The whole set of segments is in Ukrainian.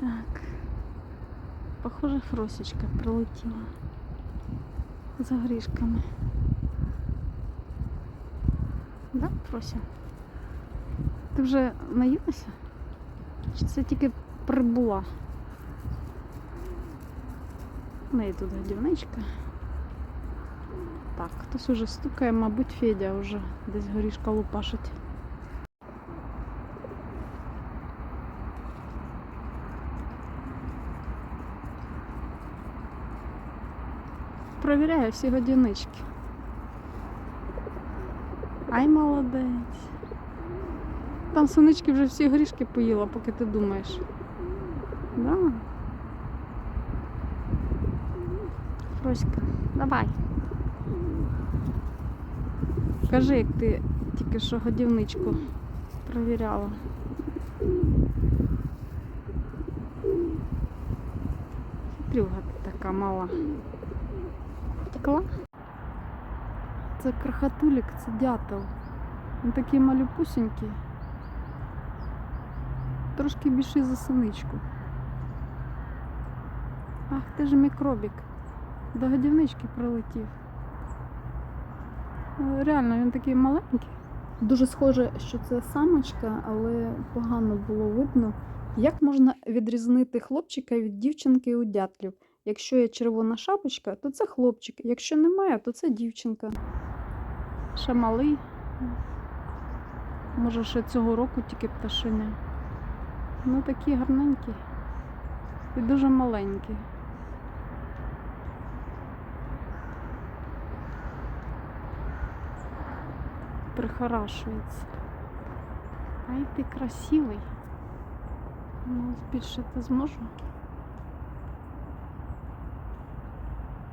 Так. Похоже, Фросечка прилетіла за грішками. Да, Фрося? Ти вже наїлася? Чи це тільки прибула? У неї тут годівничка. Так, хтось уже стукає, мабуть, Федя вже десь горішка лупашить. Провіряю всі годівнички. Ай, молодець. Там синички вже всі горішки поїла, поки ти думаєш. Да. Фроська, давай. Кажи, як ти тільки що годівничку провіряла. Хитрюга така мала. Втекла? Це крохотулік, це дятел. Він такий малюпусенький. Трошки більший за синичку. Ах, ти ж мікробік. До годівнички прилетів. Е, Реально, він такий маленький. Дуже схоже, що це самочка, але погано було видно. Як можна відрізнити хлопчика від дівчинки у дятлів? Якщо є червона шапочка, то це хлопчик. Якщо немає, то це дівчинка. Ще малий. Може, ще цього року тільки пташеня. Ну такі гарненькі. І дуже маленькі. Прихорашується. Ай ти красивий. Ну, збільшити зможу.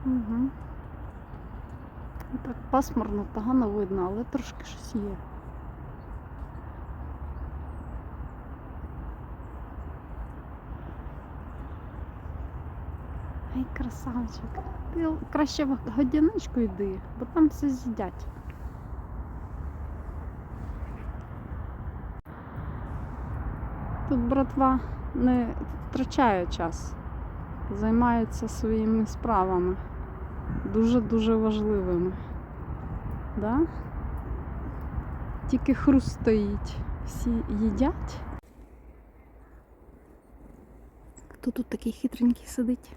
Угу. Так пасмурно, погано видно, але трошки щось є. Ай, красавчик. Ти краще в годяничку йди, бо там все з'їдять. Тут братва не втрачає час, займаються своїми справами, дуже-дуже важливими. Да? Тільки хруст стоїть, всі їдять. Хто тут такий хитренький сидить?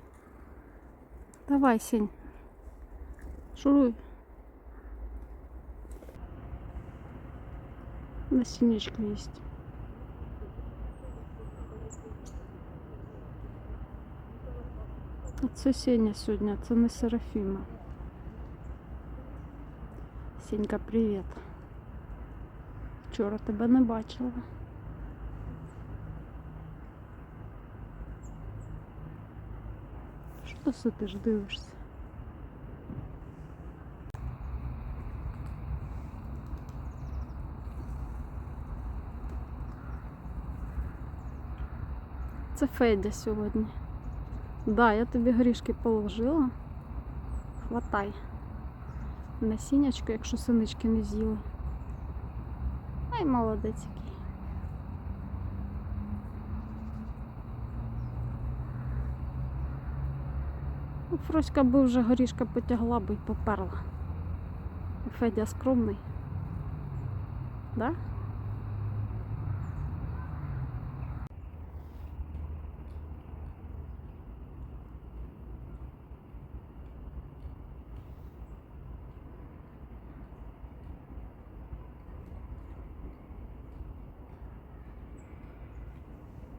Давай, Сень. Шуруй. На синичку есть. Це Сеня сьогодні, це не Серафіма. Сенька, привіт. Вчора тебе не бачила. Що ти сидиш, дивишся? Це Федя сьогодні. Да, я тобі горішки положила. Хватай. Насіннячко, якщо синички не з'їли. Ай, молодець який. Ну, Фроська би вже горішка потягла би й поперла. Федя скромний. Да?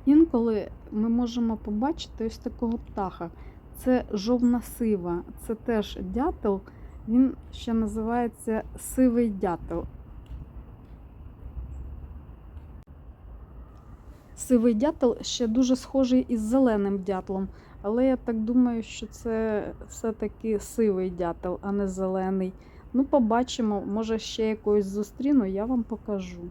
Інколи ми можемо побачити ось такого птаха. Це жовна сива, це теж дятел, він ще називається сивий дятел. Сивий дятел ще дуже схожий із зеленим дятлом, але я так думаю, що це все-таки сивий дятел, а не зелений. Ну, побачимо, може ще якось зустріну, я вам покажу.